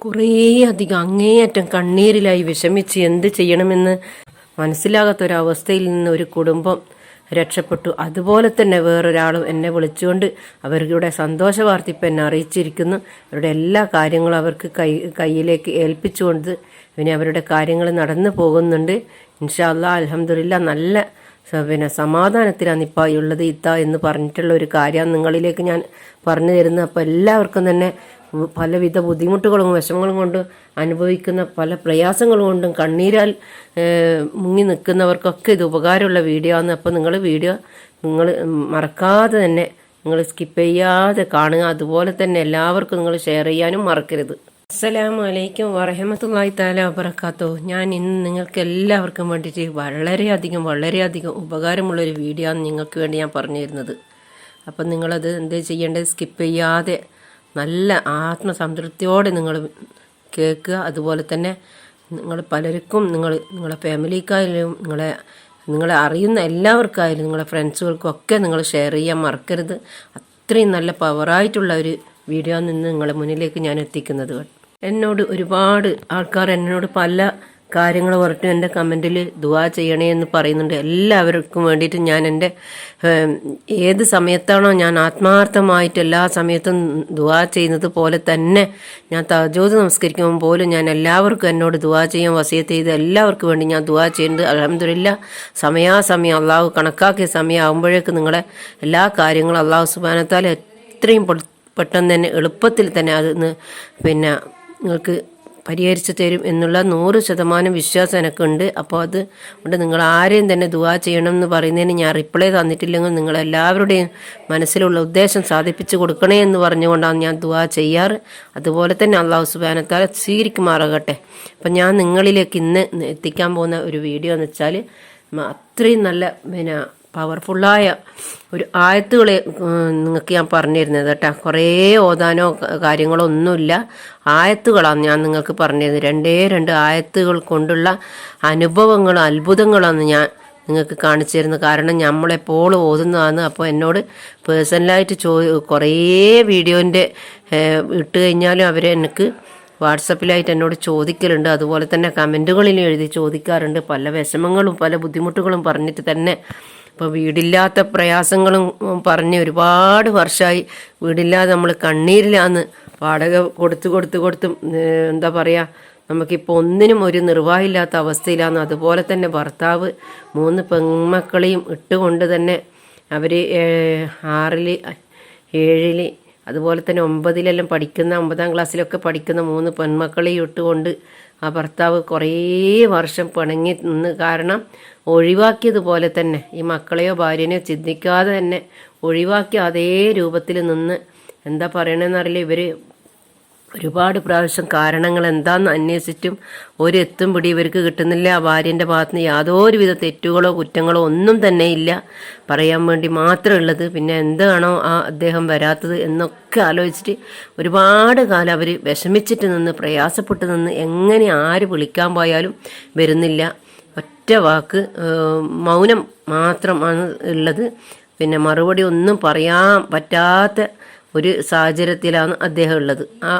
കുറേയധികം അങ്ങേയറ്റം കണ്ണീരിലായി വിഷമിച്ച് എന്ത് ചെയ്യണമെന്ന് മനസ്സിലാകാത്തൊരവസ്ഥയിൽ നിന്ന് ഒരു കുടുംബം രക്ഷപ്പെട്ടു. അതുപോലെ തന്നെ വേറൊരാളും എന്നെ വിളിച്ചുകൊണ്ട് അവരുടെ സന്തോഷ വാർത്ത ഇപ്പം എന്നെ അറിയിച്ചിരിക്കുന്നു. അവരുടെ എല്ലാ കാര്യങ്ങളും അവർക്ക് കൈ കയ്യിലേക്ക് ഏൽപ്പിച്ചുകൊണ്ട് പിന്നെ അവരുടെ കാര്യങ്ങൾ നടന്നു പോകുന്നുണ്ട്. ഇൻഷാല്ല അലഹമില്ല നല്ല പിന്നെ സമാധാനത്തിലാണ് ഇപ്പോൾ ഉള്ളത് ഇത്ത എന്ന് പറഞ്ഞിട്ടുള്ള ഒരു കാര്യം നിങ്ങളിലേക്ക് ഞാൻ പറഞ്ഞു തരുന്നത്. അപ്പോൾ എല്ലാവർക്കും തന്നെ പലവിധ ബുദ്ധിമുട്ടുകളും വിഷമങ്ങളും കൊണ്ട് അനുഭവിക്കുന്ന പല പ്രയാസങ്ങൾ കൊണ്ടും കണ്ണീരാൽ മുങ്ങി നിൽക്കുന്നവർക്കൊക്കെ ഇത് ഉപകാരമുള്ള വീഡിയോ ആണ്. അപ്പോൾ നിങ്ങൾ വീഡിയോ നിങ്ങൾ മറക്കാതെ തന്നെ നിങ്ങൾ സ്കിപ്പ് ചെയ്യാതെ കാണുക. അതുപോലെ തന്നെ എല്ലാവർക്കും നിങ്ങൾ ഷെയർ ചെയ്യാനും മറക്കരുത്. അസ്സലാമു അലൈക്കും വറഹമത്തല്ലാഹി താല വബറക്കാത്തു ഞാൻ ഇന്ന് നിങ്ങൾക്ക് എല്ലാവർക്കും വേണ്ടിയിട്ട് വളരെയധികം വളരെയധികം ഉപകാരമുള്ളൊരു വീഡിയോ ആണ് നിങ്ങൾക്ക് വേണ്ടി ഞാൻ പറഞ്ഞു തരുന്നത് അപ്പം നിങ്ങളത് എന്ത് ചെയ്യേണ്ടത്? സ്കിപ്പ് ചെയ്യാതെ നല്ല ആത്മസംതൃപ്തിയോടെ നിങ്ങൾ കേൾക്കുക അതുപോലെ തന്നെ നിങ്ങൾ പലർക്കും നിങ്ങൾ നിങ്ങളെ ഫാമിലിക്കായാലും നിങ്ങളെ നിങ്ങളെ അറിയുന്ന എല്ലാവർക്കായാലും നിങ്ങളെ ഫ്രണ്ട്സുകൾക്കും ഒക്കെ നിങ്ങൾ ഷെയർ ചെയ്യാൻ മറക്കരുത് അത്രയും നല്ല പവറായിട്ടുള്ള ഒരു വീഡിയോ നിന്ന് നിങ്ങളെ മുന്നിലേക്ക് ഞാൻ എത്തിക്കുന്നത്. എന്നോട് ഒരുപാട് ആൾക്കാർ എന്നോട് പല കാര്യങ്ങൾ പറഞ്ഞിട്ട് എന്റെ കമന്റിൽ ദുവാ ചെയ്യണേ എന്ന് പറയുന്നുണ്ട്. എല്ലാവർക്കും വേണ്ടിയിട്ട് ഞാൻ എന്റെ ഏത് സമയത്താണോ ഞാൻ ആത്മാർത്ഥമായിട്ട് എല്ലാ സമയത്തും ദുവാ ചെയ്യുന്നത് പോലെ തന്നെ ഞാൻ തജോത് നമസ്കരിക്കുമ്പോൾ പോലും ഞാൻ എല്ലാവർക്കും എന്നോട് ദുവാ ചെയ്യാൻ വസിയത്ത് ചെയ്ത് എല്ലാവർക്കും വേണ്ടി ഞാൻ ദുവാ ചെയ്യുന്നത് അലഹമില്ല സമയാസമയം അള്ളാഹു കണക്കാക്കിയ സമയമാകുമ്പോഴേക്ക് നിങ്ങളെ എല്ലാ കാര്യങ്ങളും അള്ളാഹു സുബാനത്താൽ എത്രയും പെട്ടെന്ന് തന്നെ എളുപ്പത്തിൽ തന്നെ അതന്ന് പിന്നെ നിങ്ങൾക്ക് പരിഹരിച്ചു തരും എന്നുള്ള നൂറ് ശതമാനം വിശ്വാസം എനിക്കുണ്ട്. അപ്പോൾ അത് കൊണ്ട് നിങ്ങൾ ആരെയും തന്നെ ദുവാ ചെയ്യണം എന്ന് പറയുന്നതിന് ഞാൻ റിപ്ലൈ തന്നിട്ടില്ലെങ്കിൽ നിങ്ങൾ എല്ലാവരുടെയും മനസ്സിലുള്ള ഉദ്ദേശം സാധിപ്പിച്ചു കൊടുക്കണേ എന്ന് പറഞ്ഞുകൊണ്ടാണ് ഞാൻ ദുവാ ചെയ്യാറ്. അതുപോലെ തന്നെ അള്ളാഹു സുബാനത്താൽ സ്വീകരിക്കുമാറാകട്ടെ. അപ്പം ഞാൻ നിങ്ങളിലേക്ക് ഇന്ന് എത്തിക്കാൻ പോകുന്ന ഒരു വീഡിയോ എന്ന് വെച്ചാൽ അത്രയും നല്ല പിന്നെ പവർഫുള്ളായ ഒരു ആയത്തുകളെ നിങ്ങൾക്ക് ഞാൻ പറഞ്ഞു തരുന്നത് കേട്ടോ. കുറേ ഓതാനോ കാര്യങ്ങളോ ഒന്നുമില്ല ആയത്തുകളാണ് ഞാൻ നിങ്ങൾക്ക് പറഞ്ഞു തരുന്നത് രണ്ടേ രണ്ട് ആയത്തുകൾ കൊണ്ടുള്ള അനുഭവങ്ങളും അത്ഭുതങ്ങളാണ് ഞാൻ നിങ്ങൾക്ക് കാണിച്ചു തരുന്നത് കാരണം നമ്മളെപ്പോഴും ഓതുന്നതാണ്. അപ്പോൾ എന്നോട് പേഴ്സണലായിട്ട് ചോ കുറേ വീഡിയോന്റെ ഇട്ട് കഴിഞ്ഞാലും അവർ എനിക്ക് വാട്സപ്പിലായിട്ട് എന്നോട് ചോദിക്കലുണ്ട്. അതുപോലെ തന്നെ കമന്റുകളിൽ എഴുതി ചോദിക്കാറുണ്ട്. പല വിഷമങ്ങളും പല ബുദ്ധിമുട്ടുകളും പറഞ്ഞിട്ട് തന്നെ ഇപ്പോൾ വീടില്ലാത്ത പ്രയാസങ്ങളും പറഞ്ഞ് ഒരുപാട് വർഷമായി വീടില്ലാതെ നമ്മൾ കണ്ണീരിലാന്ന് വാടക കൊടുത്ത് കൊടുത്ത് കൊടുത്തും എന്താ പറയുക നമുക്കിപ്പോൾ ഒന്നിനും ഒരു നിർവാഹമില്ലാത്ത അവസ്ഥയിലാണ് അതുപോലെ തന്നെ ഭർത്താവ് മൂന്ന് പെൺമക്കളെയും ഇട്ടുകൊണ്ട് തന്നെ അവർ ആറിൽ ഏഴിൽ അതുപോലെ തന്നെ ഒമ്പതിലെല്ലാം പഠിക്കുന്ന ഒമ്പതാം ക്ലാസ്സിലൊക്കെ പഠിക്കുന്ന മൂന്ന് പെൺമക്കളെയും ഇട്ടുകൊണ്ട് ആ ഭർത്താവ് കുറേ വർഷം പിണങ്ങി നിന്ന് കാരണം ഒഴിവാക്കിയതുപോലെ തന്നെ ഈ മക്കളെയോ ഭാര്യനെയോ ചിന്തിക്കാതെ തന്നെ ഒഴിവാക്കി അതേ രൂപത്തിൽ നിന്ന് എന്താ പറയണമെന്നറിയില്ല ഇവർ ഒരുപാട് പ്രാവശ്യം കാരണങ്ങൾ എന്താണെന്ന് അന്വേഷിച്ചിട്ടും ഒരു എത്തും പിടി ഇവർക്ക് കിട്ടുന്നില്ല. ആ ഭാര്യന്റെ ഭാഗത്ത് നിന്ന് യാതൊരുവിധ തെറ്റുകളോ കുറ്റങ്ങളോ ഒന്നും തന്നെ ഇല്ല. പറയാൻ വേണ്ടി മാത്രമുള്ളത് പിന്നെ എന്താണോ ആ അദ്ദേഹം വരാത്തത് എന്നൊക്കെ ആലോചിച്ചിട്ട് ഒരുപാട് കാലം അവർ വിഷമിച്ചിട്ട് നിന്ന് പ്രയാസപ്പെട്ട് നിന്ന് എങ്ങനെ ആര് വിളിക്കാൻ പോയാലും വരുന്നില്ല. ഒറ്റ വാക്ക് മൗനം മാത്രമാണ് ഉള്ളത്. പിന്നെ മറുപടി ഒന്നും പറയാൻ പറ്റാത്ത ഒരു സാഹചര്യത്തിലാണ് അദ്ദേഹം ഉള്ളത്. ആ,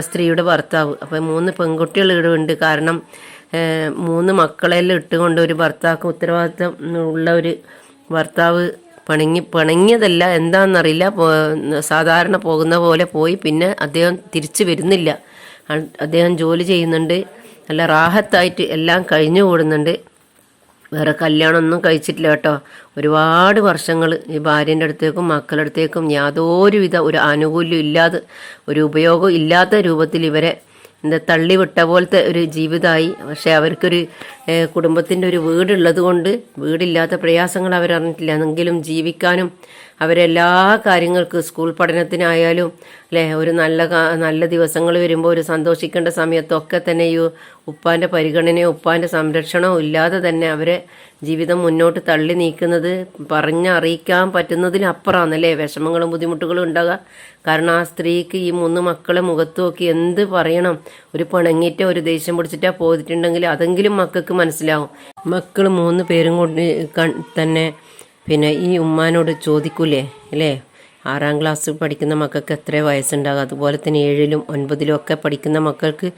സ്ത്രീയുടെ ഭർത്താവ്. അപ്പം മൂന്ന് പെൺകുട്ടികൾ ഇടുണ്ട് കാരണം മൂന്ന് മക്കളെല്ലാം ഇട്ടുകൊണ്ട് ഒരു ഭർത്താവ് ഉത്തരവാദിത്തം ഉള്ള ഒരു ഭർത്താവ് പണങ്ങി പണങ്ങിയതല്ല. എന്താണെന്നറിയില്ല. സാധാരണ പോകുന്ന പോലെ പോയി. പിന്നെ അദ്ദേഹം തിരിച്ചു വരുന്നില്ല. അദ്ദേഹം ജോലി ചെയ്യുന്നുണ്ട്. നല്ല റാഹത്തായിട്ട് എല്ലാം കഴിഞ്ഞു കൂടുന്നുണ്ട് വേറെ കല്യാണമൊന്നും കഴിച്ചിട്ടില്ല കേട്ടോ. ഒരുപാട് വർഷങ്ങൾ ഈ ഭാര്യന്റെ അടുത്തേക്കും മക്കളുടെ അടുത്തേക്കും യാതൊരുവിധ ഒരു ആനുകൂല്യം ഇല്ലാതെ ഒരു ഉപയോഗം ഇല്ലാത്ത രൂപത്തിൽ ഇവരെ എന്താ തള്ളിവിട്ട പോലത്തെ ഒരു ജീവിതമായി. പക്ഷെ അവർക്കൊരു കുടുംബത്തിന്റെ ഒരു വീടുള്ളത് കൊണ്ട് വീടില്ലാത്ത പ്രയാസങ്ങൾ അവരറിഞ്ഞിട്ടില്ല എന്നെങ്കിലും ജീവിക്കാനും അവരെല്ലാ കാര്യങ്ങൾക്കും സ്കൂൾ പഠനത്തിനായാലും അല്ലേ ഒരു നല്ല നല്ല ദിവസങ്ങൾ വരുമ്പോൾ ഒരു സന്തോഷിക്കേണ്ട സമയത്തൊക്കെ തന്നെ ഈ ഉപ്പാന്റെ പരിഗണനയോ ഉപ്പാന്റെ സംരക്ഷണമോ ഇല്ലാതെ തന്നെ അവരെ ജീവിതം മുന്നോട്ട് തള്ളി നീക്കുന്നത് പറഞ്ഞറിയിക്കാൻ പറ്റുന്നതിനപ്പുറമാണല്ലേ? വിഷമങ്ങളും ബുദ്ധിമുട്ടുകളും ഉണ്ടാകുക കാരണം ആ സ്ത്രീക്ക് ഈ മൂന്ന് മക്കളെ മുഖത്ത് നോക്കി എന്ത് പറയണം? ഒരു പിണങ്ങിയിട്ട് ഒരു ദേഷ്യം പിടിച്ചിട്ടാ പോയിട്ടുണ്ടെങ്കിൽ അതെങ്കിലും മക്കൾക്ക് മനസ്സിലാവും. മക്കൾ മൂന്ന് പേരും കൊണ്ട് തന്നെ പിന്നെ ഈ ഉമ്മാനോട് ചോദിക്കൂലേ അല്ലേ? ആറാം ക്ലാസ് പഠിക്കുന്ന മക്കൾക്ക് എത്ര വയസ്സുണ്ടാകും. അതുപോലെ തന്നെ ഏഴിലും ഒൻപതിലും ഒക്കെ പഠിക്കുന്ന മക്കൾക്ക്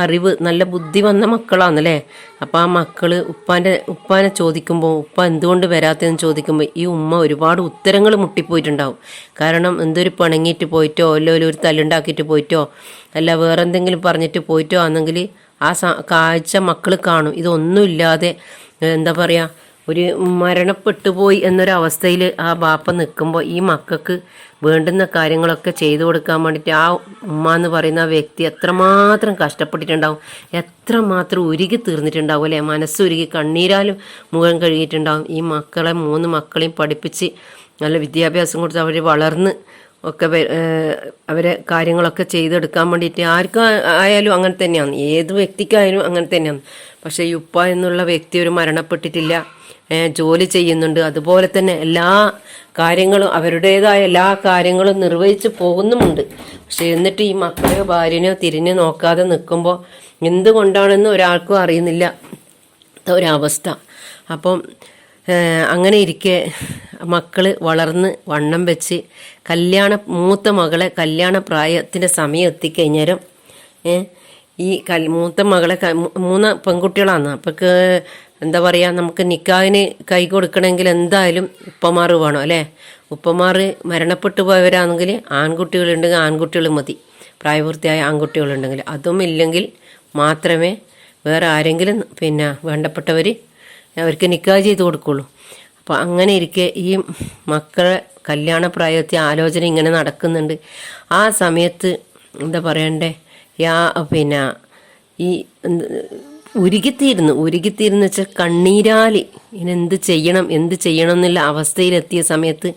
അറിവ് നല്ല ബുദ്ധി വന്ന മക്കളാണല്ലേ? അപ്പോൾ ആ മക്കൾ ഉപ്പാന്റെ ഉപ്പാനെ ചോദിക്കുമ്പോൾ ഉപ്പ എന്തുകൊണ്ട് വരാത്തതെന്ന് ചോദിക്കുമ്പോൾ ഈ ഉമ്മ ഒരുപാട് ഉത്തരങ്ങൾ മുട്ടിപ്പോയിട്ടുണ്ടാവും. കാരണം എന്തൊരു പിണങ്ങിയിട്ട് പോയിട്ടോ അല്ലോ ഒരു തല്ലുണ്ടാക്കിയിട്ട് പോയിട്ടോ അല്ല വേറെ എന്തെങ്കിലും പറഞ്ഞിട്ട് പോയിട്ടോ ആണെങ്കിൽ ആ കാഴ്ച മക്കൾ കാണും. ഇതൊന്നുമില്ലാതെ എന്താ പറയുക ഒരു മരണപ്പെട്ടു പോയി എന്നൊരവസ്ഥയിൽ ആ ബാപ്പ നിൽക്കുമ്പോൾ ഈ മക്കൾക്ക് വേണ്ടുന്ന കാര്യങ്ങളൊക്കെ ചെയ്തു കൊടുക്കാൻ വേണ്ടിയിട്ട് ആ ഉമ്മ എന്ന് പറയുന്ന ആ വ്യക്തി എത്രമാത്രം കഷ്ടപ്പെട്ടിട്ടുണ്ടാവും എത്രമാത്രം ഉരുകി തീർന്നിട്ടുണ്ടാവും അല്ലേ? മനസ്സുരുകി കണ്ണീരാലും മുഖം കഴുകിയിട്ടുണ്ടാവും. ഈ മക്കളെ മൂന്ന് മക്കളെയും പഠിപ്പിച്ച് നല്ല വിദ്യാഭ്യാസം കൊടുത്ത് അവർ വളർന്ന് ഒക്കെ അവരെ കാര്യങ്ങളൊക്കെ ചെയ്തെടുക്കാൻ വേണ്ടിയിട്ട് ആർക്കും ആയാലും അങ്ങനെ തന്നെയാണ്. ഏത് വ്യക്തിക്കായാലും അങ്ങനെ തന്നെയാണ്. പക്ഷേ ഈ ഉപ്പ എന്നുള്ള വ്യക്തി ഒരു മരണപ്പെട്ടിട്ടില്ല. ജോലി ചെയ്യുന്നുണ്ട്. അതുപോലെ തന്നെ എല്ലാ കാര്യങ്ങളും അവരുടേതായ എല്ലാ കാര്യങ്ങളും നിർവഹിച്ച് പോകുന്നുമുണ്ട്. പക്ഷെ എന്നിട്ട് ഈ മക്കളെയോ ഭാര്യനെയോ തിരിഞ്ഞു നോക്കാതെ നിൽക്കുമ്പോൾ എന്തുകൊണ്ടാണെന്ന് ഒരാൾക്കും അറിയുന്നില്ല. ഒരവസ്ഥ അപ്പം അങ്ങനെ ഇരിക്കെ മക്കൾ വളർന്ന് വണ്ണം വെച്ച് കല്യാണ മൂത്ത മകളെ കല്യാണ പ്രായത്തിന്റെ സമയം എത്തിക്കഴിഞ്ഞേരം ഏഹ്, ഈ കൽ മൂത്ത മകളെ മൂന്ന് പെൺകുട്ടികളാണ്. അപ്പൊക്ക് എന്താ പറയുക നമുക്ക് നിക്കാഹിന് കൈ കൊടുക്കണമെങ്കിൽ എന്തായാലും ഉപ്പമാർ വേണം അല്ലേ? ഉപ്പമാർ മരണപ്പെട്ടു പോയവരാണെങ്കിൽ ആൺകുട്ടികളുണ്ടെങ്കിൽ ആൺകുട്ടികൾ മതി. പ്രായപൂർത്തിയായ ആൺകുട്ടികളുണ്ടെങ്കിൽ. അതും ഇല്ലെങ്കിൽ മാത്രമേ വേറെ ആരെങ്കിലും പിന്നെ വേണ്ടപ്പെട്ടവർ അവർക്ക് നിക്കാഹ് ചെയ്ത് കൊടുക്കുള്ളൂ. അപ്പോൾ അങ്ങനെ ഇരിക്കെ ഈ മക്കളെ കല്യാണ പ്രായത്തിൽ ആലോചന ഇങ്ങനെ നടക്കുന്നുണ്ട്. ആ സമയത്ത് എന്താ പറയണ്ടേ? യാ പിന്നെ ഈ ഉരുകിത്തീരുന്നു. ഉരുകിത്തീരുന്നു വെച്ചാൽ കണ്ണീരാലി. ഇനെന്ത് ചെയ്യണം? എന്ത് ചെയ്യണം എന്നുള്ള അവസ്ഥയിലെത്തിയ സമയത്ത്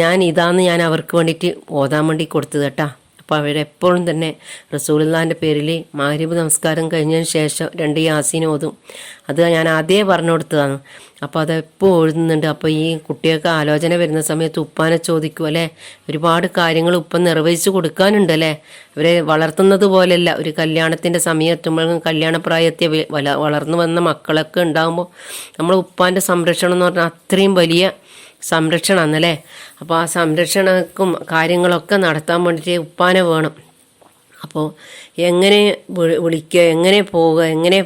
ഞാൻ ഇതാന്ന് ഞാൻ അവർക്ക് വേണ്ടിയിട്ട് ഓതാൻ വേണ്ടി കൊടുത്തത് കേട്ടാ. അപ്പോൾ അവരെപ്പോഴും തന്നെ റസൂലുള്ളാന്റെ പേരിൽ മാരിബ് നമസ്കാരം കഴിഞ്ഞതിന് ശേഷം രണ്ട് യാസീൻ ഓതും. അത് ഞാൻ ആദ്യമേ പറഞ്ഞു കൊടുത്തതാണ്. അപ്പോൾ അതെപ്പോൾ എഴുതുന്നുണ്ട്? അപ്പോൾ ഈ കുട്ടികൾക്ക് ആലോചന വരുന്ന സമയത്ത് ഉപ്പാനെ ചോദിക്കും അല്ലേ ഒരുപാട് കാര്യങ്ങൾ ഉപ്പ നിർവഹിച്ചു കൊടുക്കാനുണ്ട് അല്ലേ? അവരെ വളർത്തുന്നത് പോലെയല്ല. ഒരു കല്യാണത്തിന്റെ സമയം എത്തുമ്പോഴും കല്യാണപ്രായത്തെ വളർന്നു വന്ന മക്കളൊക്കെ ഉണ്ടാകുമ്പോൾ നമ്മൾ ഉപ്പാന്റെ സംരക്ഷണം എന്ന് പറഞ്ഞാൽ അത്രയും വലിയ സംരക്ഷണമാണല്ലേ അപ്പോൾ ആ സംരക്ഷണക്കും കാര്യങ്ങളൊക്കെ നടത്താൻ വേണ്ടിയിട്ട് ഉപ്പാനെ വേണം. അപ്പോൾ എങ്ങനെ വിളിക്കുക എങ്ങനെ പോവുക എങ്ങനെ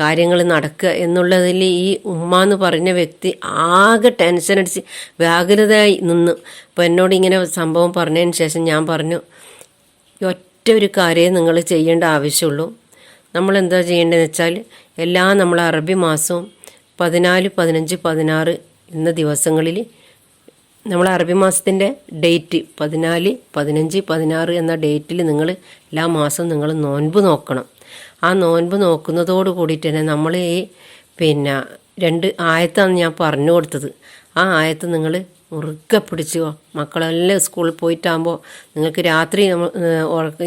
കാര്യങ്ങൾ നടക്കുക എന്നുള്ളതിൽ ഈ ഉമ്മ എന്ന് പറഞ്ഞ വ്യക്തി ആകെ ടെൻഷൻ അടിച്ച് വ്യാകുലതയായി നിന്ന്. അപ്പോൾ എന്നോട് ഇങ്ങനെ സംഭവം പറഞ്ഞതിന് ശേഷം ഞാൻ പറഞ്ഞു ഒറ്റ ഒരു കാര്യമേ നിങ്ങൾ ചെയ്യേണ്ട ആവശ്യമുള്ളൂ നമ്മൾ എന്താ ചെയ്യേണ്ടതെന്ന് വെച്ചാൽ എല്ലാ നമ്മൾ അറബി മാസവും പതിനാല് പതിനഞ്ച് പതിനാറ് എന്ന ദിവസങ്ങളിൽ നമ്മൾ അറബി മാസത്തിന്റെ ഡേറ്റ് പതിനാല് പതിനഞ്ച് പതിനാറ് എന്ന ഡേറ്റിൽ നിങ്ങൾ എല്ലാ മാസവും നിങ്ങൾ നോൻപ് നോക്കണം. ആ നോൻപ് നോക്കുന്നതോട് കൂടിയിട്ട് തന്നെ നമ്മൾ ഈ പിന്നെ രണ്ട് ആയത്താണ് ഞാൻ പറഞ്ഞു കൊടുത്തത്. ആ ആയത്ത് നിങ്ങൾ മുറുക്കെ പിടിച്ചോ മക്കളെല്ലാം സ്കൂളിൽ പോയിട്ടാകുമ്പോൾ നിങ്ങൾക്ക് രാത്രി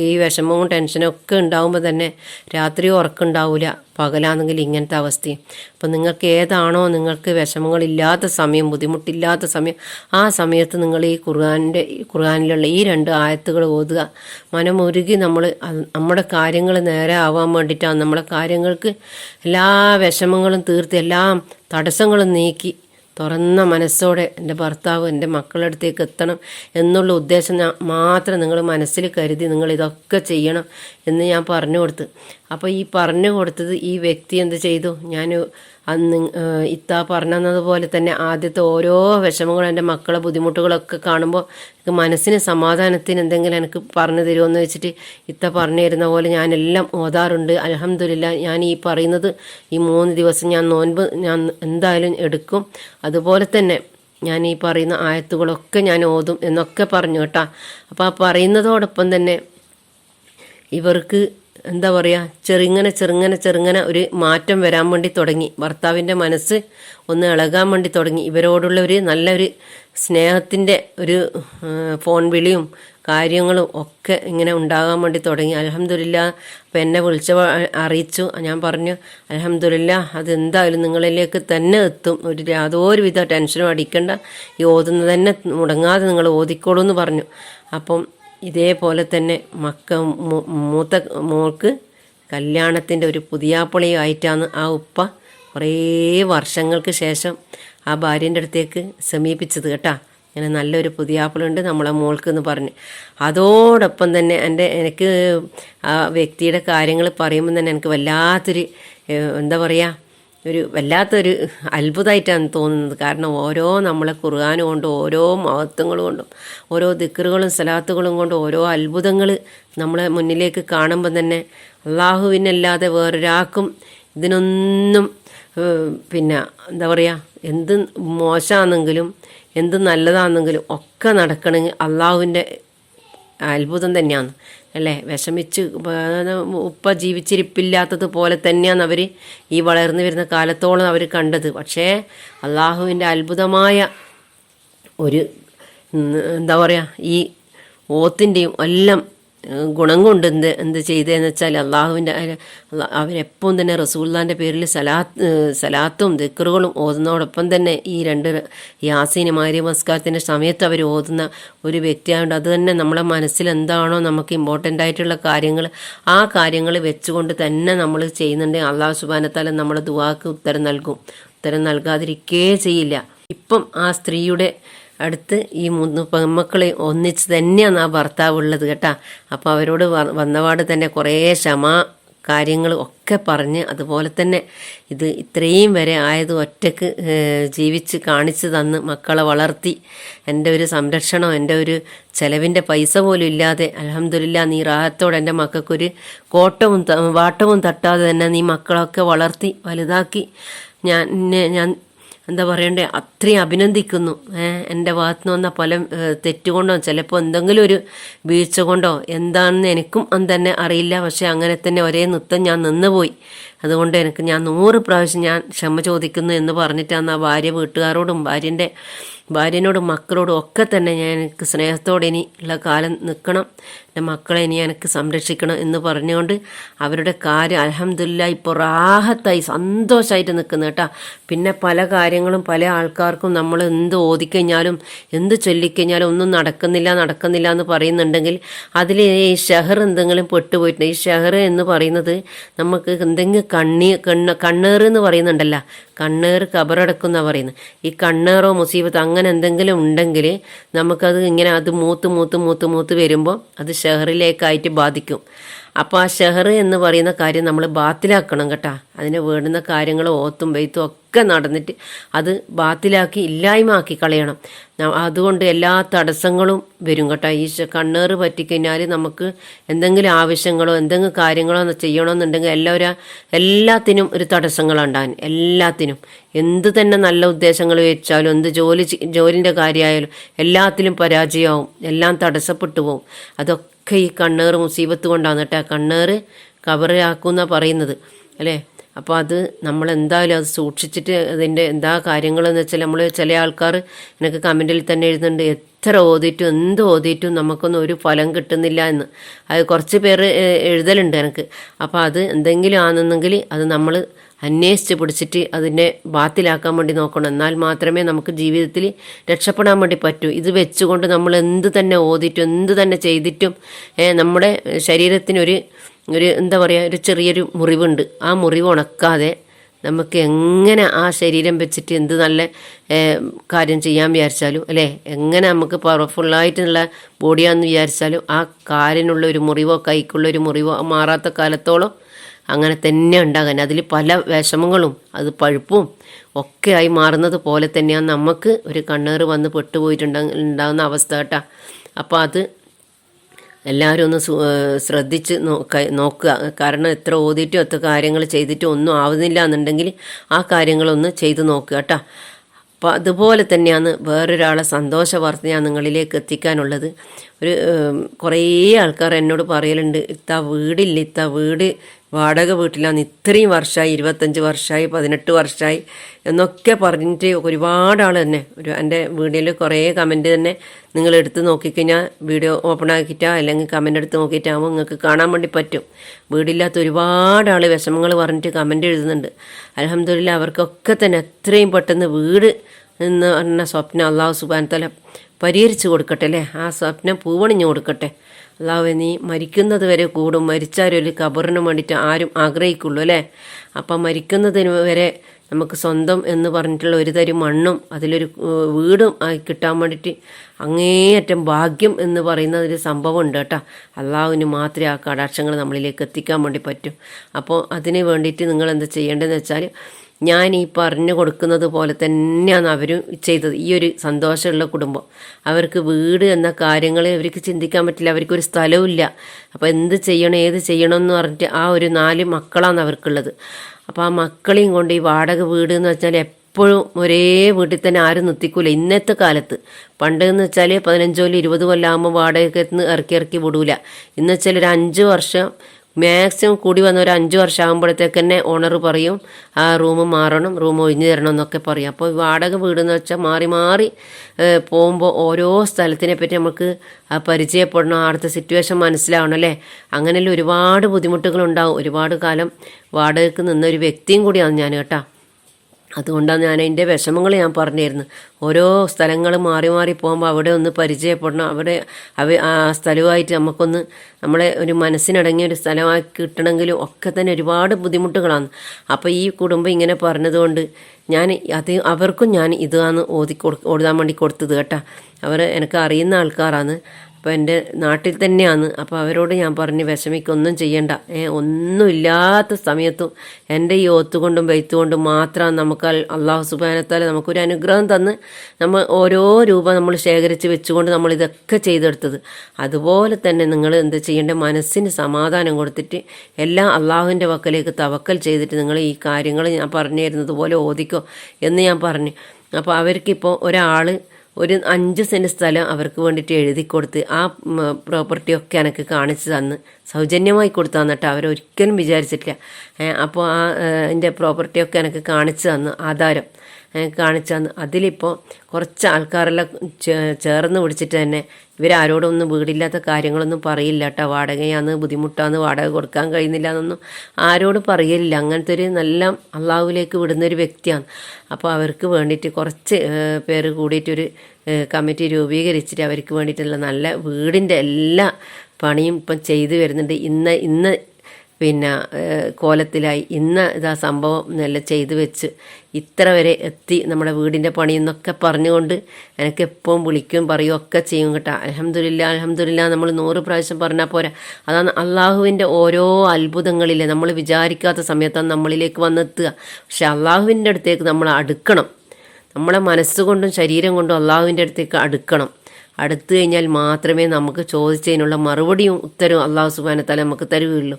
ഈ വിഷമവും ഒക്കെ ഉണ്ടാകുമ്പോൾ തന്നെ രാത്രി ഉറക്കുണ്ടാവില്ല പകലാണെങ്കിൽ ഇങ്ങനത്തെ അവസ്ഥയും. അപ്പം നിങ്ങൾക്ക് ഏതാണോ നിങ്ങൾക്ക് വിഷമങ്ങളില്ലാത്ത സമയം ബുദ്ധിമുട്ടില്ലാത്ത സമയം ആ സമയത്ത് നിങ്ങൾ ഈ ഖുർആാനിന്റെ ഖുർആാനിലുള്ള ഈ രണ്ട് ആയത്തുകൾ ഓതുക. മനമുരുകി നമ്മൾ നമ്മുടെ കാര്യങ്ങൾ നേരെ ആവാൻ വേണ്ടിയിട്ടാണ്. നമ്മുടെ കാര്യങ്ങൾക്ക് എല്ലാ വിഷമങ്ങളും തീർത്ത് എല്ലാ തടസ്സങ്ങളും നീക്കി തുറന്ന മനസ്സോടെ എന്റെ ഭർത്താവ് എന്റെ മക്കളുടെ അടുത്തേക്ക് എത്തണം എന്നുള്ള ഉദ്ദേശം മാത്രം നിങ്ങൾ മനസ്സിൽ കരുതി നിങ്ങൾ ഇതൊക്കെ ചെയ്യണം എന്ന് ഞാൻ പറഞ്ഞു കൊടുത്ത്. അപ്പോൾ ഈ പറഞ്ഞു കൊടുത്തത് ഈ വ്യക്തി എന്ത് ചെയ്തു? ഞാൻ അന്ന് ഇത്ത പറഞ്ഞതുപോലെ തന്നെ ആദ്യത്തെ ഓരോ വിഷമങ്ങളും എന്റെ മക്കളെ ബുദ്ധിമുട്ടുകളൊക്കെ കാണുമ്പോൾ എനിക്ക് മനസ്സിന് സമാധാനത്തിന് എന്തെങ്കിലും എനിക്ക് പറഞ്ഞു തരുമെന്ന് വെച്ചിട്ട് ഇത്ത പറഞ്ഞു തരുന്ന പോലെ ഞാനെല്ലാം ഓതാറുണ്ട്. അലഹമില്ല ഞാൻ ഈ പറയുന്നത് ഈ മൂന്ന് ദിവസം ഞാൻ നോൻപ് ഞാൻ എന്തായാലും എടുക്കും. അതുപോലെ തന്നെ ഞാൻ ഈ പറയുന്ന ആയത്തുകളൊക്കെ ഞാൻ ഓതും എന്നൊക്കെ പറഞ്ഞു കേട്ടാ. അപ്പോൾ ആ പറയുന്നതോടൊപ്പം തന്നെ ഇവർക്ക് എന്താ പറയുക ചെറുങ്ങനെ ചെറുങ്ങനെ ചെറുങ്ങനെ ഒരു മാറ്റം വരാൻ വേണ്ടി തുടങ്ങി. ഭർത്താവിന്റെ മനസ്സ് ഒന്ന് ഇളകാൻ വേണ്ടി തുടങ്ങി. ഇവരോടുള്ള ഒരു നല്ലൊരു സ്നേഹത്തിന്റെ ഒരു ഫോൺ വിളിയും കാര്യങ്ങളും ഒക്കെ ഇങ്ങനെ ഉണ്ടാകാൻ വേണ്ടി തുടങ്ങി. അലഹമില്ല അപ്പം എന്നെ വിളിച്ച അറിയിച്ചു. ഞാൻ പറഞ്ഞു അലഹമില്ല അതെന്തായാലും നിങ്ങളിലേക്ക് തന്നെ എത്തും. ഒരു യാതൊരു വിധ ടെൻഷനും അടിക്കണ്ട. ഈ ഓതുന്നത് തന്നെ മുടങ്ങാതെ നിങ്ങൾ ഓതിക്കോളൂ എന്ന് പറഞ്ഞു. അപ്പം ഇതേപോലെ തന്നെ മക്ക മൂത്ത മോൾക്ക് കല്യാണത്തിന്റെ ഒരു പുതിയാപ്പളിയായിട്ടാണ് ആ ഉപ്പ കുറേ വർഷങ്ങൾക്ക് ശേഷം ആ ഭാര്യന്റെ അടുത്തേക്ക് സമീപിച്ചത് കേട്ടാ. ഇങ്ങനെ നല്ലൊരു പുതിയാപ്പിളുണ്ട് നമ്മളെ മോൾക്ക് എന്ന് പറഞ്ഞ്. അതോടൊപ്പം തന്നെ എന്റെ എനിക്ക് ആ വ്യക്തിയുടെ കാര്യങ്ങൾ പറയുമ്പോൾ തന്നെ എനിക്ക് വല്ലാത്തൊരു എന്താ പറയുക ഒരു വല്ലാത്തൊരു അത്ഭുതമായിട്ടാണ് തോന്നുന്നത്. കാരണം ഓരോ നമ്മളെ കുറുകാനും കൊണ്ട് ഓരോ മഹത്വങ്ങൾ കൊണ്ടും ഓരോ ദിക്കറുകളും സലാത്തുകളും കൊണ്ട് ഓരോ അത്ഭുതങ്ങൾ നമ്മളെ മുന്നിലേക്ക് കാണുമ്പോൾ തന്നെ അള്ളാഹുവിനല്ലാതെ വേറൊരാൾക്കും ഇതിനൊന്നും പിന്നെ എന്താ പറയുക എന്ത് മോശമാണെങ്കിലും എന്ത് നല്ലതാണെങ്കിലും ഒക്കെ നടക്കണമെങ്കിൽ അള്ളാഹുവിന്റെ അത്ഭുതം തന്നെയാണ്. അല്ലേ? വിഷമിച്ച് ഉപ്പ ജീവിച്ചിരിപ്പില്ലാത്തത് പോലെ തന്നെയാണ് അവർ ഈ വളർന്നു വരുന്ന കാലത്തോളം അവർ കണ്ടത്. പക്ഷേ അള്ളാഹുവിന്റെ അത്ഭുതമായ ഒരു എന്താ പറയുക ഈ ഓത്തിന്റെയും എല്ലാം ഗുണം കൊണ്ട് എന്ത് എന്ത് ചെയ്തതെന്ന് വെച്ചാൽ അള്ളാഹുവിന്റെ അവരെപ്പം തന്നെ റസൂല്ലാന്റെ പേരിൽ സലാത്ത് സലാത്തും ദിക്കറുകളും ഓതുന്നതോടൊപ്പം തന്നെ ഈ രണ്ട് യാസീന് മാര്യ സമയത്ത് അവർ ഓതുന്ന ഒരു വ്യക്തിയായതുകൊണ്ട് അത് തന്നെ നമ്മുടെ മനസ്സിൽ എന്താണോ നമുക്ക് ഇമ്പോർട്ടന്റ് ആയിട്ടുള്ള കാര്യങ്ങൾ ആ കാര്യങ്ങൾ വെച്ചുകൊണ്ട് തന്നെ നമ്മൾ ചെയ്യുന്നുണ്ടെങ്കിൽ അള്ളാഹു സുബാനത്താല നമ്മൾ ദുവാക്ക് ഉത്തരം നൽകും. ഉത്തരം നൽകാതിരിക്കേ ചെയ്യില്ല. ഇപ്പം ആ സ്ത്രീയുടെ അടുത്ത് ഈ മൂന്ന് പെൺമക്കളെ ഒന്നിച്ച് തന്നെയാണ് ആ ഭർത്താവ് ഉള്ളത് കേട്ടാ. അപ്പോൾ അവരോട് വന്നപാട് തന്നെ കുറേ ക്ഷമ കാര്യങ്ങൾ ഒക്കെ പറഞ്ഞ് അതുപോലെ തന്നെ ഇത് ഇത്രയും വരെ ആയത് ഒറ്റയ്ക്ക് ജീവിച്ച് കാണിച്ചു തന്ന് മക്കളെ വളർത്തി. എന്റെ ഒരു സംരക്ഷണം എന്റെ ഒരു ചെലവിന്റെ പൈസ പോലും ഇല്ലാതെ അലഹമില്ല നീ റാഹത്തോടെ എന്റെ മക്കൾക്കൊരു കോട്ടവും വാട്ടവും തട്ടാതെ തന്നെ നീ മക്കളൊക്കെ വളർത്തി വലുതാക്കി. ഞാൻ ഞാൻ എന്താ പറയണ്ടേ അത്രയും അഭിനന്ദിക്കുന്നു. എന്റെ ഭാഗത്ത് നിന്ന് വന്ന പല തെറ്റുകൊണ്ടോ ചിലപ്പോൾ എന്തെങ്കിലും ഒരു വീഴ്ച കൊണ്ടോ എന്താണെന്ന് എനിക്കും അന്ന് തന്നെ അറിയില്ല. പക്ഷെ അങ്ങനെ തന്നെ ഒരേ നൃത്തം ഞാൻ നിന്നുപോയി. അതുകൊണ്ട് എനിക്ക് ഞാൻ നൂറ് പ്രാവശ്യം ഞാൻ ക്ഷമ ചോദിക്കുന്നു എന്ന് പറഞ്ഞിട്ടാണ് ആ ഭാര്യ വീട്ടുകാരോടും ഭാര്യന്റെ ഭാര്യനോടും മക്കളോടും ഒക്കെ തന്നെ ഞാൻ എനിക്ക് സ്നേഹത്തോടെ ഇനി ഉള്ള കാലം നിൽക്കണം. എന്റെ മക്കളെ ഇനി എനിക്ക് സംരക്ഷിക്കണം എന്ന് പറഞ്ഞുകൊണ്ട് അവരുടെ കാര്യം അലഹമില്ല ഇപ്പോൾ റാഹത്തായി സന്തോഷമായിട്ട് നിൽക്കുന്നു കേട്ടോ. പിന്നെ പല കാര്യങ്ങളും പല ആൾക്കാർക്കും നമ്മൾ എന്ത് ഓതിക്കഴിഞ്ഞാലും എന്ത് ചൊല്ലിക്കഴിഞ്ഞാലും ഒന്നും നടക്കുന്നില്ല നടക്കുന്നില്ല എന്ന് പറയുന്നുണ്ടെങ്കിൽ അതിൽ ഈ ഷെഹർ എന്തെങ്കിലും പെട്ടുപോയിട്ടുണ്ട്? ഈ ഷെഹർ എന്ന് പറയുന്നത് നമുക്ക് എന്തെങ്കിലും കണ്ണി കണ്ണ് കണ്ണേർ എന്ന് പറയുന്നുണ്ടല്ലോ. കണ്ണേർ കബറടക്കുന്ന പറയുന്നത്. ഈ കണ്ണേറോ മുസീബത്ത് അങ്ങനെ എന്തെങ്കിലും ഉണ്ടെങ്കിൽ നമുക്കത് ഇങ്ങനെ അത് മൂത്ത് മൂത്ത് മൂത്ത് മൂത്ത് വരുമ്പോൾ അത് ഷെഹറിലേക്കായിട്ട് ബാധിക്കും. അപ്പോൾ ആ ഷെഹർ എന്ന് പറയുന്ന കാര്യം നമ്മൾ ബാത്തിലാക്കണം കേട്ടാ. അതിനെ വേണ്ടുന്ന കാര്യങ്ങൾ ഓത്തും വെയ്ത്തും ഒക്കെ നടന്നിട്ട് അത് ബാത്തിലാക്കി ഇല്ലായ്മയാക്കി കളയണം. ന- അതുകൊണ്ട് എല്ലാ തടസ്സങ്ങളും വരും കേട്ടോ. ഈ കണ്ണേറ് പറ്റിക്കഴിഞ്ഞാൽ നമുക്ക് എന്തെങ്കിലും ആവശ്യങ്ങളോ എന്തെങ്കിലും കാര്യങ്ങളോ ചെയ്യണമെന്നുണ്ടെങ്കിൽ എല്ലാവരും എല്ലാത്തിനും ഒരു തടസ്സങ്ങളുണ്ടാകും എല്ലാത്തിനും. എന്ത് തന്നെ നല്ല ഉദ്ദേശങ്ങൾ വെച്ചാലും എന്ത് ജോലി ജോലിന്റെ കാര്യമായാലും എല്ലാത്തിലും പരാജയമാവും. എല്ലാം തടസ്സപ്പെട്ടു പോകും അതൊക്കെ ഈ കണ്ണേറ് മുസീബത്ത് കൊണ്ടാണ് കേട്ടോ കണ്ണേറ് കവറാക്കുന്ന പറയുന്നത് അല്ലേ? അപ്പോൾ അത് നമ്മൾ എന്തായാലും അത് സൂക്ഷിച്ചിട്ട് അതിന്റെ എന്താ കാര്യങ്ങളെന്ന് വെച്ചാൽ നമ്മൾ ചില ആൾക്കാർ എനിക്ക് കമന്റിൽ തന്നെ എഴുതുന്നുണ്ട് എത്ര ഓതിയിട്ടും എന്ത് ഓതിയിട്ടും നമുക്കൊന്നും ഒരു ഫലം കിട്ടുന്നില്ല എന്ന്. അത് കുറച്ച് പേര് എഴുതലുണ്ട് എനിക്ക്. അപ്പോൾ അത് എന്തെങ്കിലും ആണെന്നെങ്കിൽ അത് നമ്മൾ അന്വേഷിച്ച് പിടിച്ചിട്ട് അതിനെ ബാത്തിലാക്കാൻ വേണ്ടി നോക്കണം. എന്നാൽ മാത്രമേ നമുക്ക് ജീവിതത്തിൽ രക്ഷപ്പെടാൻ വേണ്ടി പറ്റൂ. ഇത് വെച്ചുകൊണ്ട് നമ്മൾ എന്ത് തന്നെ ഓതിയിട്ടും എന്ത് തന്നെ ചെയ്തിട്ടും നമ്മുടെ ശരീരത്തിനൊരു ഒരു എന്താ പറയുക ഒരു ചെറിയൊരു മുറിവുണ്ട്. ആ മുറിവ് ഉണക്കാതെ നമുക്ക് എങ്ങനെ ആ ശരീരം വെച്ചിട്ട് എന്ത് നല്ല കാര്യം ചെയ്യാൻ വിചാരിച്ചാലും അല്ലേ? എങ്ങനെ നമുക്ക് പവർഫുള്ളായിട്ടുള്ള ബോഡിയാണെന്ന് വിചാരിച്ചാലും ആ കാലിനുള്ള ഒരു മുറിവോ കൈക്കുള്ള ഒരു മുറിവോ മാറാത്ത കാലത്തോളം അങ്ങനെ തന്നെ ഉണ്ടാകാൻ. അതിൽ പല വിഷമങ്ങളും അത് പഴുപ്പും ഒക്കെ ആയി മാറുന്നത് പോലെ തന്നെയാണ് നമുക്ക് ഒരു കണ്ണേറ് വന്ന് പെട്ടുപോയിട്ടുണ്ട ഉണ്ടാകുന്ന അവസ്ഥ കേട്ടാ. അപ്പോൾ അത് എല്ലാവരും ഒന്ന് ശ്രദ്ധിച്ച് നോക്ക നോക്കുക. കാരണം എത്ര ഓതിയിട്ടും എത്ര കാര്യങ്ങൾ ചെയ്തിട്ടും ഒന്നും ആവുന്നില്ല എന്നുണ്ടെങ്കിൽ ആ കാര്യങ്ങളൊന്ന് ചെയ്ത് നോക്കുക കേട്ടോ. അപ്പോൾ അതുപോലെ തന്നെയാണ് വേറൊരാളെ സന്തോഷ വാർത്ത ഞാൻ നിങ്ങളിലേക്ക് എത്തിക്കാനുള്ളത്. ഒരു കുറേ ആൾക്കാർ എന്നോട് പറയലുണ്ട് ഇത്ത വീടില്ല ഇത്ത വീട് വാടക വീട്ടിലാണ്. ഇത്രയും വർഷമായി ഇരുപത്തഞ്ച് വർഷമായി പതിനെട്ട് വർഷമായി എന്നൊക്കെ പറഞ്ഞിട്ട് ഒരുപാട് ആൾ തന്നെ. ഒരു എന്റെ വീഡിയോയിൽ കുറേ കമന്റ് തന്നെ നിങ്ങൾ എടുത്ത് നോക്കിക്കഴിഞ്ഞാൽ വീഡിയോ ഓപ്പൺ ആക്കിയിട്ടാ അല്ലെങ്കിൽ കമന്റ് എടുത്ത് നോക്കിയിട്ടാകുമ്പോൾ നിങ്ങൾക്ക് കാണാൻ വേണ്ടി പറ്റും. വീടില്ലാത്ത ഒരുപാട് ആൾ വിഷമങ്ങൾ പറഞ്ഞിട്ട് കമന്റ് എഴുതുന്നുണ്ട്. അലഹമ്മദില്ല അവർക്കൊക്കെ തന്നെ എത്രയും പെട്ടെന്ന് വീട് എന്ന് പറഞ്ഞ സ്വപ്നം അള്ളാഹു സുബാൻ തല പരിഹരിച്ചു കൊടുക്കട്ടെ അല്ലേ? ആ സ്വപ്നം പൂവണിഞ്ഞു കൊടുക്കട്ടെ. അള്ളാഹു നീ മരിക്കുന്നത് വരെ കൂടും. മരിച്ചാൽ ഒരു കബറിന് വേണ്ടിയിട്ട് ആരും ആഗ്രഹിക്കുള്ളൂ അല്ലേ? അപ്പം മരിക്കുന്നതിന് വരെ നമുക്ക് സ്വന്തം എന്ന് പറഞ്ഞിട്ടുള്ള ഒരു തരി മണ്ണും അതിലൊരു വീടും ആയി കിട്ടാൻ വേണ്ടിയിട്ട് അങ്ങേയറ്റം ഭാഗ്യം എന്ന് പറയുന്ന ഒരു സംഭവം ഉണ്ട് കേട്ടോ. അള്ളാഹുവിന് മാത്രമേ ആ കടാക്ഷങ്ങൾ നമ്മളിലേക്ക് എത്തിക്കാൻ വേണ്ടി പറ്റൂ. അപ്പോൾ അതിന് വേണ്ടിയിട്ട് നിങ്ങൾ എന്താ ചെയ്യേണ്ടതെന്ന് വെച്ചാൽ ഞാൻ ഈ പറഞ്ഞു കൊടുക്കുന്നത് പോലെ തന്നെയാണ് അവരും ചെയ്തത്. ഈ ഒരു സന്തോഷമുള്ള കുടുംബം. അവർക്ക് വീട് എന്ന കാര്യങ്ങൾ അവർക്ക് ചിന്തിക്കാൻ പറ്റില്ല. അവർക്കൊരു സ്ഥലവും ഇല്ല അപ്പോൾ എന്ത് ചെയ്യണം ഏത് ചെയ്യണം എന്ന് പറഞ്ഞിട്ട് ആ ഒരു നാല് മക്കളാണ് അവർക്കുള്ളത്. അപ്പോൾ ആ മക്കളെയും കൊണ്ട് ഈ വാടക വീട് എന്ന് വെച്ചാൽ എപ്പോഴും ഒരേ വീട്ടിൽ തന്നെ ആരും നിർത്തിക്കൂല. ഇന്നത്തെ കാലത്ത്. പണ്ട് എന്ന് വെച്ചാൽ പതിനഞ്ചോൽ ഇരുപത് കൊല്ലാകുമ്പോൾ വാടകയ്ക്ക് ഇറക്കി ഇറക്കി വിടൂല. ഇന്ന് വെച്ചാൽ ഒരു അഞ്ച് വർഷം മാക്സിമം കൂടി വന്ന ഒരു അഞ്ച് വർഷമാകുമ്പോഴത്തേക്ക് തന്നെ ഓണർ പറയും ആ റൂം മാറണം റൂം ഒഴിഞ്ഞു തരണം എന്നൊക്കെ പറയും. അപ്പോൾ വാടക വീടെന്ന് വെച്ചാൽ മാറി മാറി പോകുമ്പോൾ ഓരോ സ്ഥലത്തിനെ പറ്റി നമുക്ക് പരിചയപ്പെടണം അവിടുത്തെ സിറ്റുവേഷൻ മനസ്സിലാവണം അല്ലേ? അങ്ങനെയുള്ള ഒരുപാട് ബുദ്ധിമുട്ടുകളുണ്ടാവും. ഒരുപാട് കാലം വാടകയ്ക്ക് നിന്ന ഒരു വ്യക്തിയും കൂടിയാണ് ഞാൻ കേട്ടോ. അതുകൊണ്ടാണ് ഞാൻ എന്റെ വിഷമങ്ങൾ ഞാൻ പറഞ്ഞിരുന്നു ഓരോ സ്ഥലങ്ങൾ മാറി മാറി പോകുമ്പോൾ അവിടെ ഒന്ന് പരിചയപ്പെടണം. അവിടെ അവ ആ സ്ഥലമായിട്ട് നമുക്കൊന്ന് നമ്മളെ ഒരു മനസ്സിനടങ്ങിയ ഒരു സ്ഥലമായി കിട്ടണമെങ്കിലും ഒക്കെ തന്നെ ഒരുപാട് ബുദ്ധിമുട്ടുകളാണ്. അപ്പോൾ ഈ കുടുംബം ഇങ്ങനെ പറഞ്ഞതുകൊണ്ട് ഞാൻ അത് അവർക്കും ഞാൻ ഇതാണ് ഓതി കൊടു ഓടാൻ വേണ്ടി കൊടുത്തത് കേട്ടോ. അവർ എനിക്ക് അറിയുന്ന ആൾക്കാരാണ്. അപ്പോൾ എന്റെ നാട്ടിൽ തന്നെയാണ്. അപ്പോൾ അവരോട് ഞാൻ പറഞ്ഞ് വിഷമിക്കൊന്നും ചെയ്യണ്ട. ഏ ഒന്നുമില്ലാത്ത സമയത്തും എന്റെ ഈ ഒത്തുകൊണ്ടും വെയ്ത്തുകൊണ്ടും മാത്രം നമുക്ക് അള്ളാഹു സുബാനത്താൽ നമുക്കൊരു അനുഗ്രഹം തന്ന് നമ്മൾ ഓരോ രൂപ നമ്മൾ ശേഖരിച്ച് വെച്ചുകൊണ്ട് നമ്മൾ ഇതൊക്കെ ചെയ്തെടുത്തത്. അതുപോലെ തന്നെ നിങ്ങൾ എന്ത് ചെയ്യേണ്ട മനസ്സിന് സമാധാനം കൊടുത്തിട്ട് എല്ലാം അള്ളാഹുവിന്റെ വക്കലേക്ക് തവക്കൽ ചെയ്തിട്ട് നിങ്ങൾ ഈ കാര്യങ്ങൾ ഞാൻ പറഞ്ഞു തരുന്നത് പോലെ ഓദിക്കോ എന്ന് ഞാൻ പറഞ്ഞു. അപ്പോൾ അവർക്കിപ്പോൾ ഒരാൾ ഒരു അഞ്ച് സെന്റ് സ്ഥലം അവർക്ക് വേണ്ടിയിട്ട് എഴുതി കൊടുത്ത് ആ പ്രോപ്പർട്ടിയൊക്കെ എനിക്ക് കാണിച്ചു തന്ന് സൗജന്യമായി കൊടുത്തു തന്നിട്ട് അവരൊരിക്കലും വിചാരിച്ചിട്ടില്ല. അപ്പോൾ ആ എന്റെ പ്രോപ്പർട്ടിയൊക്കെ എനിക്ക് കാണിച്ചു തന്ന് ആധാരം. കാണിച്ചു തന്നു. അതിലിപ്പോൾ കുറച്ച് ആൾക്കാരെല്ലാം ചേർന്ന് പിടിച്ചിട്ട് തന്നെ ഇവരാരോടൊന്നും വീടില്ലാത്ത കാര്യങ്ങളൊന്നും പറയില്ല കേട്ടോ. വാടകയാന്ന് ബുദ്ധിമുട്ടാന്ന് വാടക കൊടുക്കാൻ കഴിയുന്നില്ല എന്നൊന്നും ആരോടും പറയലില്ല. അങ്ങനത്തെ ഒരു നല്ല അള്ളാഹുവിലേക്ക് വിടുന്ന ഒരു വ്യക്തിയാണ്. അപ്പോൾ അവർക്ക് വേണ്ടിയിട്ട് കുറച്ച് പേര് കൂടിയിട്ടൊരു കമ്മിറ്റി രൂപീകരിച്ചിട്ട് അവർക്ക് വേണ്ടിയിട്ടുള്ള നല്ല വീടിന്റെ എല്ലാ പണിയും ഇപ്പം ചെയ്തു വരുന്നുണ്ട്. ഇന്ന് ഇന്ന് പിന്നെ കോലത്തിലായി. ഇന്ന് ഇതാ സംഭവം നല്ല ചെയ്തു വെച്ച് ഇത്ര വരെ എത്തി നമ്മുടെ വീടിന്റെ പണിയെന്നൊക്കെ പറഞ്ഞുകൊണ്ട് എനിക്ക് എപ്പോഴും വിളിക്കും പറയും ഒക്കെ ചെയ്യും കേട്ടോ. അലഹമില്ല അലഹമില്ല നമ്മൾ നൂറ് പ്രാവശ്യം പറഞ്ഞാൽ പോരാ. അതാണ് അള്ളാഹുവിന്റെ ഓരോ അത്ഭുതങ്ങളിലെ നമ്മൾ വിചാരിക്കാത്ത സമയത്താണ് നമ്മളിലേക്ക് വന്നെത്തുക. പക്ഷെ അള്ളാഹുവിന്റെ അടുത്തേക്ക് നമ്മൾ അടുക്കണം. നമ്മളെ മനസ്സുകൊണ്ടും ശരീരം കൊണ്ടും അള്ളാഹുവിന്റെ അടുത്തേക്ക് അടുക്കണം. അടുത്തു കഴിഞ്ഞാൽ മാത്രമേ നമുക്ക് ചോദിച്ചതിനുള്ള മറുപടിയും ഉത്തരവും അള്ളാഹു സുബാനത്താല നമുക്ക് തരുകയുള്ളൂ.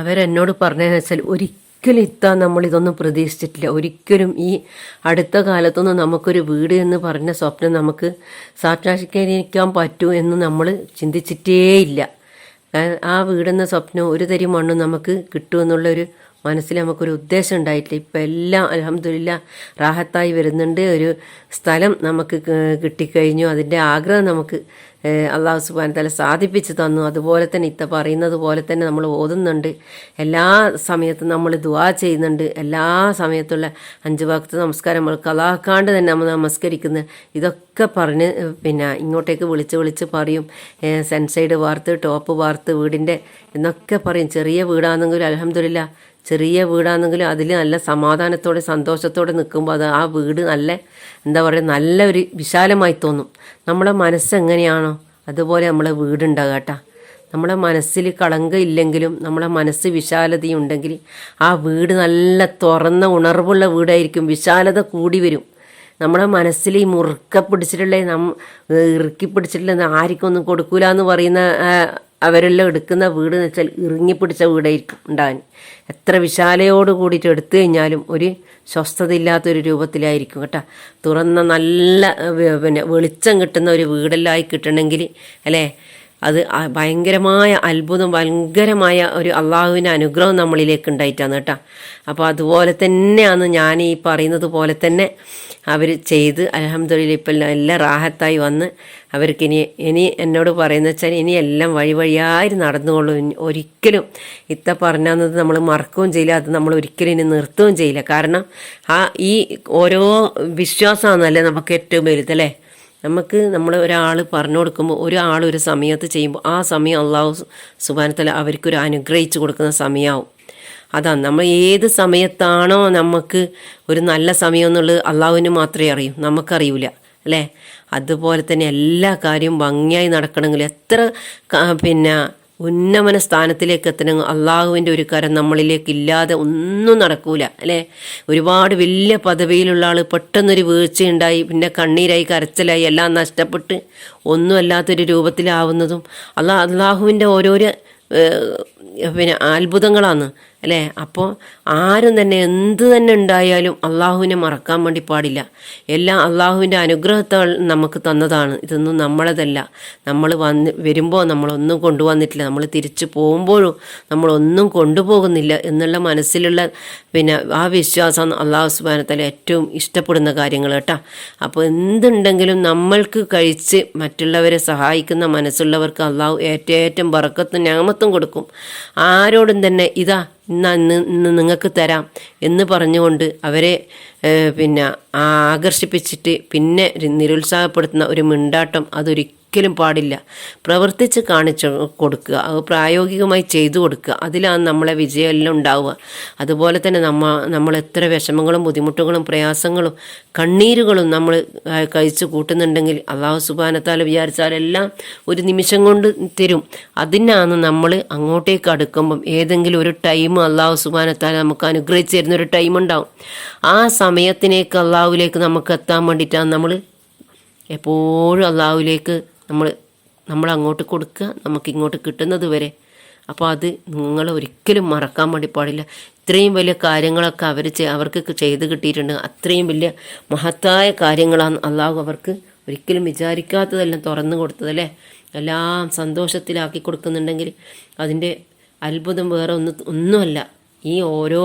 അവരെന്നോട് പറഞ്ഞതെന്ന് വെച്ചാൽ ഒരിക്കലും ഇത്താൻ നമ്മൾ ഇതൊന്നും പ്രതീക്ഷിച്ചിട്ടില്ല. ഒരിക്കലും ഈ അടുത്ത കാലത്തൊന്നും നമുക്കൊരു വീട് എന്ന് പറഞ്ഞ സ്വപ്നം നമുക്ക് സാക്ഷാത്കരിക്കാൻ പറ്റൂ എന്ന് നമ്മൾ ചിന്തിച്ചിട്ടേയില്ല. ആ വീടെന്ന സ്വപ്നം ഒരു തരി മണ്ണും നമുക്ക് കിട്ടുമെന്നുള്ളൊരു മനസ്സിൽ നമുക്കൊരു ഉദ്ദേശം ഉണ്ടായിട്ടില്ല. ഇപ്പം എല്ലാം അലഹമില്ല റാഹത്തായി വരുന്നുണ്ട്. ഒരു സ്ഥലം നമുക്ക് കിട്ടിക്കഴിഞ്ഞു. അതിന്റെ ആഗ്രഹം നമുക്ക് അള്ളാഹു സുബാൻ തല സാധിപ്പിച്ച് തന്നു. അതുപോലെ തന്നെ ഇത്ത പറയുന്നത് പോലെ തന്നെ നമ്മൾ ഓതുന്നുണ്ട്. എല്ലാ സമയത്തും നമ്മൾ ദുവാ ചെയ്യുന്നുണ്ട്. എല്ലാ സമയത്തുള്ള അഞ്ച് ഭാഗത്ത് നമസ്കാരം നമ്മൾ കലാക്കാണ്ട് തന്നെ നമ്മൾ നമസ്കരിക്കുന്നത് ഇതൊക്കെ പറഞ്ഞ് പിന്നെ ഇങ്ങോട്ടേക്ക് വിളിച്ച് വിളിച്ച് പറയും. സെൻസൈഡ് വാർത്ത് ടോപ്പ് വാർത്ത് വീടിന്റെ എന്നൊക്കെ പറയും. ചെറിയ വീടാണെങ്കിലും അലഹമില്ല ചെറിയ വീടാണെങ്കിലും അതിൽ നല്ല സമാധാനത്തോടെ സന്തോഷത്തോടെ നിൽക്കുമ്പോൾ അത് ആ വീട് നല്ല എന്താ പറയുക നല്ല ഒരു വിശാലമായി തോന്നും. നമ്മുടെ മനസ്സ് എങ്ങനെയാണോ അതുപോലെ നമ്മളെ വീടുണ്ടാകുക കേട്ടോ. നമ്മുടെ മനസ്സിൽ കളങ്ക ഇല്ലെങ്കിലും നമ്മുടെ മനസ്സ് വിശാലതയുണ്ടെങ്കിൽ ആ വീട് നല്ല തുറന്ന ഉണർവുള്ള വീടായിരിക്കും വിശാലത കൂടി വരും. നമ്മുടെ മനസ്സിൽ ഈ മുറുക്ക പിടിച്ചിട്ടുള്ള നം ഇറുക്കി പിടിച്ചിട്ടുള്ള ആർക്കും ഒന്നും കൊടുക്കൂല എന്ന് പറയുന്ന അവരെല്ലാം എടുക്കുന്ന വീട് എന്ന് വെച്ചാൽ ഇറുങ്ങി പിടിച്ച വീടായിരിക്കും ഉണ്ടാകാൻ എത്ര വിശാലയോട് കൂടിയിട്ട് എടുത്തു കഴിഞ്ഞാലും ഒരു സ്വസ്ഥതയില്ലാത്തൊരു രൂപത്തിലായിരിക്കും കേട്ടോ. തുറന്ന നല്ല പിന്നെ വെളിച്ചം കിട്ടുന്ന ഒരു വീടെല്ലാം ആയി കിട്ടണമെങ്കിൽ അല്ലേ? അത് ഭയങ്കരമായ അത്ഭുതം ഭയങ്കരമായ ഒരു അള്ളാഹുവിന്റെ അനുഗ്രഹം നമ്മളിലേക്ക് ഉണ്ടായിട്ടാണ് കേട്ടോ. അപ്പോൾ അതുപോലെ തന്നെയാണ് ഞാൻ ഈ പറയുന്നത് പോലെ തന്നെ അവർ ചെയ്ത് അലഹമ്മദില്ല ഇപ്പം എല്ലാം റാഹത്തായി വന്ന് അവർക്ക് ഇനി ഇനി എന്നോട് പറയുന്ന വെച്ചാൽ ഇനി എല്ലാം വഴി വഴിയായി നടന്നുകൊള്ളും. ഒരിക്കലും ഇത്ത പറഞ്ഞത് നമ്മൾ മറക്കുകയും ചെയ്യില്ല അത് നമ്മൾ ഒരിക്കലും ഇനി നിർത്തുകയും ചെയ്യില്ല. കാരണം ആ ഈ ഓരോ വിശ്വാസമാണല്ലേ നമുക്ക് ഏറ്റവും വലുതല്ലേ നമുക്ക് നമ്മൾ ഒരാൾ പറഞ്ഞു കൊടുക്കുമ്പോൾ ഒരാൾ ഒരു സമയത്ത് ചെയ്യുമ്പോൾ ആ സമയം അള്ളാഹു സുബാനത്തല അവർക്കൊരു അനുഗ്രഹിച്ചു കൊടുക്കുന്ന സമയമാവും അതാ നമ്മൾ ഏത് സമയത്താണോ നമുക്ക് ഒരു നല്ല സമയം എന്നുള്ളത് അള്ളാഹുവിന് മാത്രമേ അറിയൂ. നമുക്കറിയൂല അല്ലേ? അതുപോലെ തന്നെ എല്ലാ കാര്യവും ഭംഗിയായി നടക്കണമെങ്കിൽ എത്ര പിന്നെ ഉന്നമന സ്ഥാനത്തിലേക്ക് എത്തണമെങ്കിൽ അള്ളാഹുവിന്റെ ഒരു കരം നമ്മളിലേക്ക് ഇല്ലാതെ ഒന്നും നടക്കൂല അല്ലേ? ഒരുപാട് വലിയ പദവിയിലുള്ള ആൾ പെട്ടെന്നൊരു വീഴ്ചയുണ്ടായി പിന്നെ കണ്ണീരായി കരച്ചിലായി എല്ലാം നഷ്ടപ്പെട്ട് ഒന്നുമല്ലാത്തൊരു രൂപത്തിലാവുന്നതും അള്ളാ അള്ളാഹുവിന്റെ ഓരോരോ പിന്നെ അത്ഭുതങ്ങളാണ് അല്ലേ? അപ്പോൾ ആരും തന്നെ എന്ത് തന്നെ ഉണ്ടായാലും അള്ളാഹുവിനെ മറക്കാൻ വേണ്ടി പാടില്ല. എല്ലാം അള്ളാഹുവിന്റെ അനുഗ്രഹത്താൽ നമുക്ക് തന്നതാണ്. ഇതൊന്നും നമ്മളതല്ല. നമ്മൾ വന്ന് വരുമ്പോൾ നമ്മളൊന്നും കൊണ്ടുവന്നിട്ടില്ല. നമ്മൾ തിരിച്ചു പോകുമ്പോഴും നമ്മളൊന്നും കൊണ്ടുപോകുന്നില്ല എന്നുള്ള മനസ്സിലുള്ള പിന്നെ ആ വിശ്വാസം അള്ളാഹു സുബാനത്തല ഏറ്റവും ഇഷ്ടപ്പെടുന്ന കാര്യങ്ങൾ കേട്ടോ. അപ്പോൾ എന്തുണ്ടെങ്കിലും നമ്മൾക്ക് കഴിച്ച് മറ്റുള്ളവരെ സഹായിക്കുന്ന മനസ്സുള്ളവർക്ക് അള്ളാഹു ഏറ്റവും പറക്കത്ത് ഞാമത്തും കൊടുക്കും. ആരോടും തന്നെ ഇതാ ഇന്ന് ഇന്ന് നിങ്ങൾക്ക് തരാം എന്ന് പറഞ്ഞുകൊണ്ട് അവരെ പിന്നെ ആകർഷിപ്പിച്ചിട്ട് പിന്നെ നിരുത്സാഹപ്പെടുത്തുന്ന ഒരു മിണ്ടാട്ടം അതൊരിക്കലും പാടില്ല. പ്രവർത്തിച്ച് കാണിച്ചു കൊടുക്കുക. അത് പ്രായോഗികമായി ചെയ്തു കൊടുക്കുക. അതിലാണ് നമ്മളെ വിജയമെല്ലാം ഉണ്ടാവുക. അതുപോലെ തന്നെ നമ്മ നമ്മൾ എത്ര വിഷമങ്ങളും ബുദ്ധിമുട്ടുകളും പ്രയാസങ്ങളും കണ്ണീരുകളും നമ്മൾ കഴിച്ചു കൂട്ടുന്നുണ്ടെങ്കിൽ അള്ളാഹു സുബാനത്താൽ വിചാരിച്ചാലെല്ലാം ഒരു നിമിഷം കൊണ്ട് തരും. അതിനാണ് നമ്മൾ അങ്ങോട്ടേക്ക് അടുക്കുമ്പം ഏതെങ്കിലും ഒരു ടൈം അള്ളാഹു സുബാനത്താൽ നമുക്ക് അനുഗ്രഹിച്ച് തരുന്ന ഒരു ടൈം ഉണ്ടാവും. ആ സമയത്തിനേക്ക് അള്ളാഹുവിലേക്ക് നമുക്ക് എത്താൻ വേണ്ടിയിട്ടാണ് നമ്മൾ എപ്പോഴും അള്ളാഹുവിലേക്ക് നമ്മൾ നമ്മൾ അങ്ങോട്ട് കൊടുക്കുക നമുക്ക് ഇങ്ങോട്ട് കിട്ടുന്നത് വരെ. അപ്പോൾ അത് നിങ്ങൾ ഒരിക്കലും മറക്കാൻ വേണ്ടി പാടില്ല. ഇത്രയും വലിയ കാര്യങ്ങളൊക്കെ അവർ അവർക്ക് ചെയ്ത് കിട്ടിയിട്ടുണ്ട്. അത്രയും വലിയ മഹത്തായ കാര്യങ്ങളാണ് അള്ളാഹു അവർക്ക് ഒരിക്കലും വിചാരിക്കാത്തതെല്ലാം തുറന്നു കൊടുത്തതല്ലേ എല്ലാം സന്തോഷത്തിലാക്കി കൊടുക്കുന്നുണ്ടെങ്കിൽ അതിന്റെ അത്ഭുതം വേറെ ഒന്ന് ഒന്നുമല്ല. ഈ ഓരോ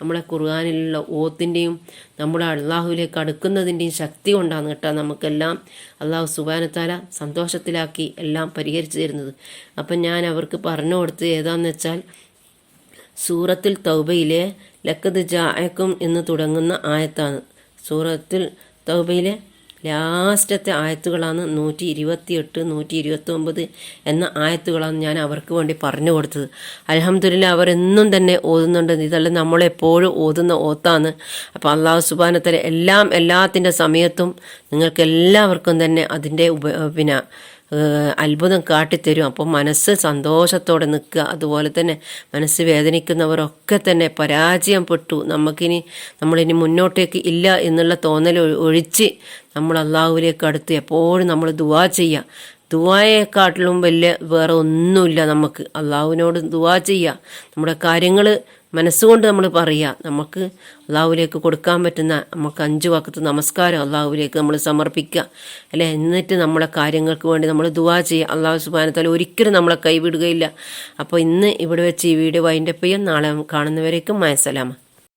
നമ്മളെ ഖുർആാനിലുള്ള ഓത്തിന്റെയും നമ്മുടെ അള്ളാഹുവിലേക്ക് അടുക്കുന്നതിന്റെയും ശക്തി കൊണ്ടാണ് കേട്ടോ നമുക്കെല്ലാം അള്ളാഹു സുബാനത്താല സന്തോഷത്തിലാക്കി എല്ലാം പരിഹരിച്ചു തരുന്നത്. അപ്പം ഞാൻ അവർക്ക് പറഞ്ഞു കൊടുത്ത് ഏതാന്ന് വെച്ചാൽ സൂറത്തിൽ തൗബയിലെ ലക്കത് ജായക്കും എന്ന് തുടങ്ങുന്ന ആയത്താണ്. സൂറത്തിൽ തൗബയിലെ ലാസ്റ്റത്തെ ആയത്തുകളാണ് നൂറ്റി ഇരുപത്തി എട്ട് നൂറ്റി ഇരുപത്തി ഒമ്പത് എന്ന ആയത്തുകളാണ് ഞാൻ അവർക്ക് വേണ്ടി പറഞ്ഞു കൊടുത്തത്. അലഹമ്മദില്ല അവർ എന്നും തന്നെ ഓതുന്നുണ്ട്. ഇതെല്ലാം നമ്മളെപ്പോഴും ഓതുന്ന ഓത്താണ്. അപ്പോൾ അള്ളാഹു സുബാനത്തല എല്ലാം എല്ലാത്തിന്റെ സമയത്തും നിങ്ങൾക്ക് എല്ലാവർക്കും തന്നെ അതിന്റെ ഉപ പിന്നെ അത്ഭുതം കാട്ടിത്തരും. അപ്പോൾ മനസ്സ് സന്തോഷത്തോടെ നിൽക്കുക. അതുപോലെ തന്നെ മനസ്സ് വേദനിക്കുന്നവരൊക്കെ തന്നെ പരാജയം പെട്ടു. നമുക്കിനി നമ്മളിനി മുന്നോട്ടേക്ക് ഇല്ല എന്നുള്ള തോന്നൽ ഒഴിച്ച് നമ്മൾ അള്ളാഹുവിലേക്ക് അടുത്ത് എപ്പോഴും നമ്മൾ ദുവാ ചെയ്യുക. ദുവായെക്കാട്ടിലും വലിയ വേറെ ഒന്നുമില്ല നമുക്ക്. അള്ളാഹുവിനോട് ദുവാ ചെയ്യുക. നമ്മുടെ കാര്യങ്ങൾ മനസ്സുകൊണ്ട് നമ്മൾ പറയുക നമുക്ക് അള്ളാഹുവിലേക്ക് കൊടുക്കാൻ പറ്റുന്ന നമുക്ക് അഞ്ച് വക്കത്ത് നമസ്കാരം അള്ളാഹുവിലേക്ക് നമ്മൾ സമർപ്പിക്കുക. അല്ലെ എന്നിട്ട് നമ്മളെ കാര്യങ്ങൾക്ക് വേണ്ടി നമ്മൾ ദുവാ ചെയ്യുക. അള്ളാഹു സുബാനത്താൽ ഒരിക്കലും നമ്മളെ കൈവിടുകയില്ല. അപ്പോൾ ഇന്ന് ഇവിടെ വെച്ച് ഈ വീഡിയോ വൈൻഡപ്പ് പെയ്യും നാളെ കാണുന്നവരേക്കും മയസലാമ.